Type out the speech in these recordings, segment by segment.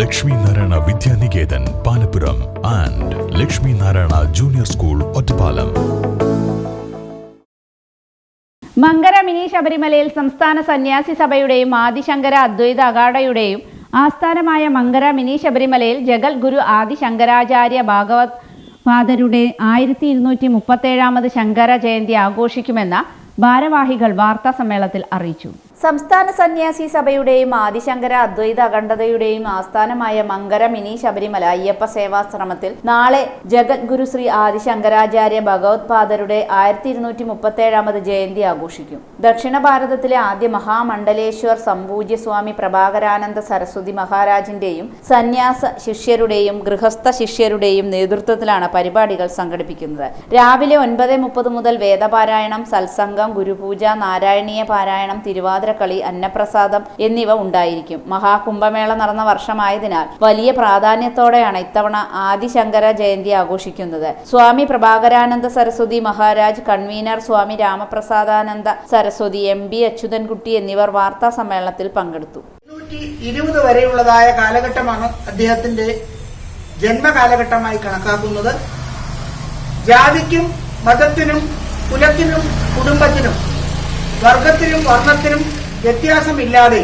Lakshmi Narayana Vidyaniketan Palappuram and Lakshmi Narayana junior school Ottapalam. Mankara mini ശബരിമലയിൽ സംസ്ഥാന സന്യാസി സഭയുടെയും ആദിശങ്കര അദ്വൈത അഖാഡയുടെയും ആസ്ഥാനമായ മങ്കര മിനി ശബരിമലയിൽ ജഗൽ ഗുരു ആദിശങ്കരാചാര്യ ഭാഗവത് ഫാദരുടെ ആയിരത്തി ഇരുന്നൂറ്റി മുപ്പത്തേഴാമത് ശങ്കര ജയന്തി ആഘോഷിക്കുമെന്ന ഭാരവാഹികൾ വാർത്താ സമ്മേളനത്തിൽ അറിയിച്ചു. സംസ്ഥാന സന്യാസി സഭയുടെയും ആദിശങ്കര അദ്വൈത അഖണ്ഡതയുടെയും ആസ്ഥാനമായ മങ്കര മിനി ശബരിമല അയ്യപ്പ സേവാശ്രമത്തിൽ നാളെ ജഗദ്ഗുരു ശ്രീ ആദിശങ്കരാചാര്യ ഭഗവത്പാദരുടെ ആയിരത്തി ഇരുന്നൂറ്റി മുപ്പത്തേഴാമത് ജയന്തി ആഘോഷിക്കും. ദക്ഷിണ ഭാരതത്തിലെ ആദ്യ മഹാമണ്ഡലേശ്വർ സമ്പൂജ്യ സ്വാമി പ്രഭാകരാനന്ദ സരസ്വതി മഹാരാജിന്റെയും സന്യാസ ശിഷ്യരുടെയും ഗൃഹസ്ഥ ശിഷ്യരുടെയും നേതൃത്വത്തിലാണ് പരിപാടികൾ സംഘടിപ്പിക്കുന്നത്. രാവിലെ ഒൻപത് മുപ്പത് മുതൽ വേദപാരായണം സത്സംഗം ഗുരുപൂജ നാരായണീയ പാരായണം തിരുവാതിരക്കളി അന്നപ്രസാദം എന്നിവ ഉണ്ടായിരിക്കും. മഹാകുംഭമേള നടന്ന വർഷമായതിനാൽ വലിയ പ്രാധാന്യത്തോടെയാണ് ഇത്തവണ ആദിശങ്കര ജയന്തി ആഘോഷിക്കുന്നത്. Swami Prabhakarananda Saraswati Maharaj convener Swami Ramaprasadananda Saraswati M B Achuthankutty എന്നിവർ വാർത്താ സമ്മേളനത്തിൽ പങ്കെടുത്തു. ഇരുപത് വരെയുള്ളതായ കാലഘട്ടമാണ് അദ്ദേഹത്തിന്റെ ജന്മകാലഘട്ടമായി കണക്കാക്കുന്നത്. ജാതിക്കും മതത്തിനും കുലത്തിനും കുടുംബത്തിനും വർഗത്തിനും വർണത്തിനും വ്യത്യാസമില്ലാതെ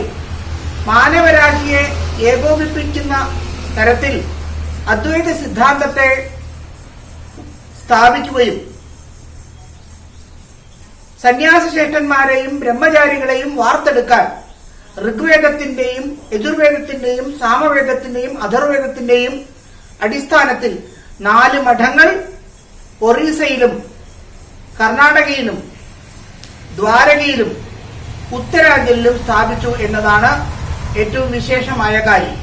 മാനവരാശിയെ ഏകോപിപ്പിക്കുന്ന തരത്തിൽ അദ്വൈത സിദ്ധാന്തത്തെ സ്ഥാപിക്കുകയും സന്യാസശ്രേഷ്ഠന്മാരെയും ബ്രഹ്മചാരികളെയും വാർത്തെടുക്കാൻ ഋഗ്വേദത്തിന്റെയും യജുർവേദത്തിന്റെയും സാമവേദത്തിന്റെയും അഥർവേദത്തിന്റെയും അടിസ്ഥാനത്തിൽ നാല് മഠങ്ങൾ ഒറീസയിലും കർണാടകയിലും ദ്വാരകയിലും ഉത്തരാഞ്ചലിലും സ്ഥാപിച്ചു എന്നതാണ് ഏറ്റവും വിശേഷമായ കാര്യം.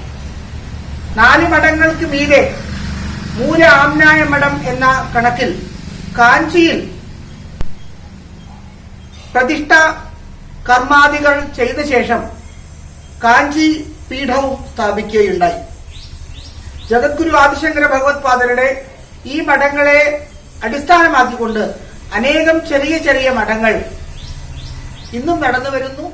നാല് മഠങ്ങൾക്ക് മീതെ മൂല ആംനായ മഠം എന്ന കണക്കിൽ കാഞ്ചിയിൽ പ്രതിഷ്ഠ കർമാദികൾ ചെയ്ത ശേഷം കാഞ്ചി പീഠവും സ്ഥാപിക്കുകയുണ്ടായി. ജഗദ്ഗുരു ആദിശങ്കര ഭഗവത്പാദരുടെ ഈ മഠങ്ങളെ അടിസ്ഥാനമാക്കിക്കൊണ്ട് അനേകം ചെറിയ ചെറിയ മഠങ്ങൾ ഇന്നും നടന്നു വരുന്നു.